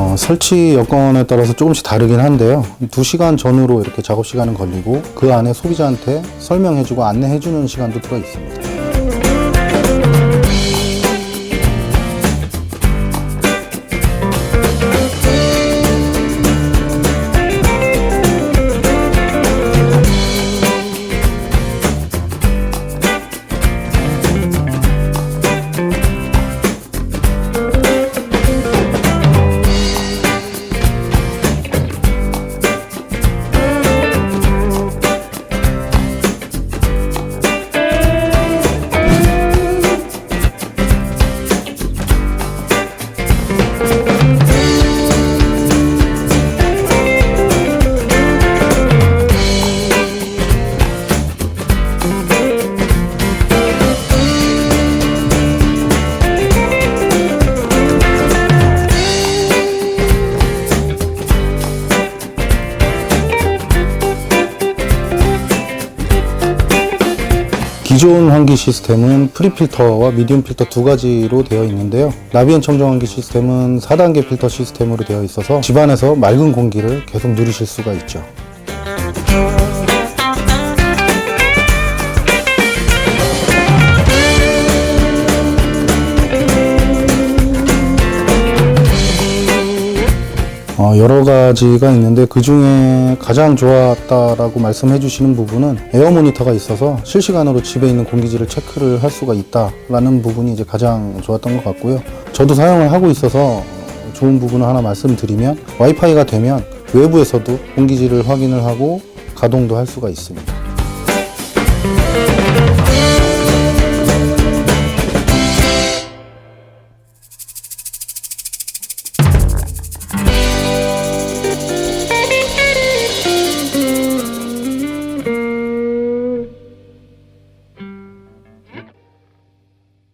어, 설치 여건에 따라서 조금씩 다르긴 한데요. 2시간 전후로 이렇게 작업 시간은 걸리고 그 안에 소비자한테 설명해주고 안내해주는 시간도 들어 있습니다. 기존 환기 시스템은 프리필터와 미디움 필터 두 가지로 되어 있는데요. 나비엔 청정 환기 시스템은 4단계 필터 시스템으로 되어 있어서 집안에서 맑은 공기를 계속 누리실 수가 있죠. 어, 여러 가지가 있는데 그 중에 가장 좋았다라고 말씀해 주시는 부분은 에어 모니터가 있어서 실시간으로 집에 있는 공기질을 체크를 할 수가 있다라는 부분이 이제 가장 좋았던 것 같고요. 저도 사용을 하고 있어서 좋은 부분을 하나 말씀드리면 와이파이가 되면 외부에서도 공기질을 확인을 하고 가동도 할 수가 있습니다.